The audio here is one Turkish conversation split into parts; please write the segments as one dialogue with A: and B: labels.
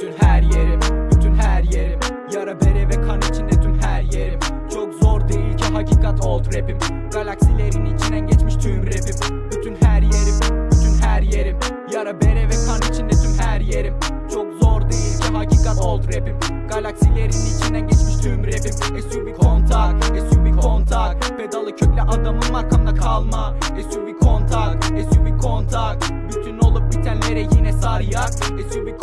A: Bütün her yerim, bütün her yerim. Yara bere ve kan içinde tüm her yerim. Çok zor değil ki hakikat old rapim. Galaksilerin içinden geçmiş tüm rapim. Bütün her yerim, bütün her yerim. Yara bere ve kan içinde tüm her yerim. Çok zor değil ki hakikat old rapim. Galaksilerin içinden geçmiş tüm rapim. SUV kontak, SUV kontak. Pedalı kökle adamım arkamda kalma. SUV kontak, SUV kontak. Bütün olup bitenlere yine sar yak. SUV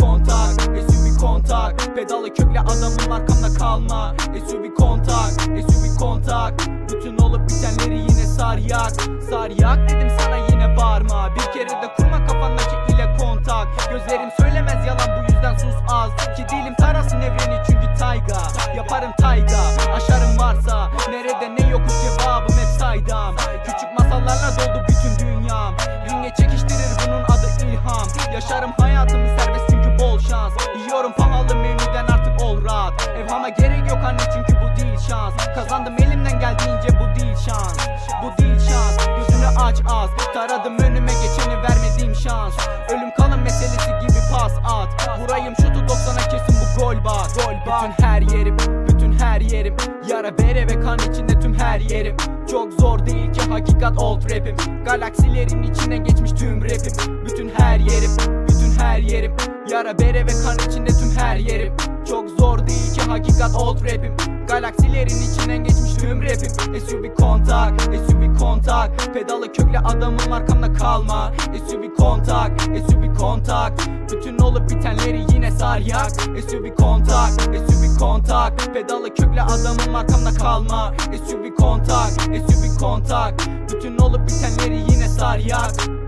A: Pedalı kökle adamım arkamda kalma. SUV kontak, SUV kontak. Bütün olup bitenleri yine sar yak Sar yak dedim sana yine bağırma. Bir kere de kurma kafandaki ile kontak. Gözlerim söylemez yalan bu yüzden sus az. Ki dilim tarasın evreni çünkü tayga. Yaparım tayga aşarım varsa. Nerede ne yokuş cevabım hep saydam. Küçük masallarla doldu bütün dünyam. Ringe çekiştirir bunun adı ilham. Yaşarım hayatımı serbest çünkü bol şans. Yiyorum rahat Evhama gerek yok anne çünkü bu değil şans. Kazandım elimden geldiğince bu değil şans. Bu değil şans. Gözünü aç az. Taradım önüme geçeni vermediğim şans. Ölüm kalım meselesi gibi pas at. Vurayım şutu 90'a kesin bu gol bak. Gol bak Bütün her yerim Bütün her yerim. Yara bere ve kan içinde tüm her yerim. Çok zor değil ki hakikat old rapim. Galaksilerin içine geçmiş tüm rapim. Bütün her yerim her yerim. Yara bere ve kan içinde tüm her yerim. Çok zor değil ki hakikat old rapim. Galaksilerin içinden geçmiş tüm rapim. SUV kontak, SUV kontak. Pedalı kökle adamım arkamda kalma. SUV kontak, SUV kontak. Bütün olup bitenleri yine sar yak. SUV kontak, SUV kontak. Pedalı kökle adamım arkamda kalma. SUV kontak, SUV kontak. Bütün olup bitenleri yine sar yak